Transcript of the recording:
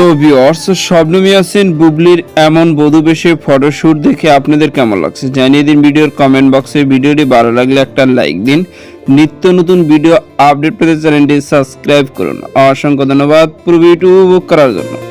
তো ভিউয়ার্স স্বপ্নম ইয়াসিন বুবলির এমন বধুবেশে ফটোশ্যুট দেখে আপনাদের কেমন লাগছে? জানিয়ে দিন ভিডিওর কমেন্ট বক্সে ভিডিওটি ভালো লাগলে একটা লাইক দিন। নিত্য নতুন ভিডিও আপডেট পেতে চ্যানেলটি সাবস্ক্রাইব করুন। অসংখ্য ধন্যবাদ। পুরো ইউটিউব উপভোগ করার জন্য।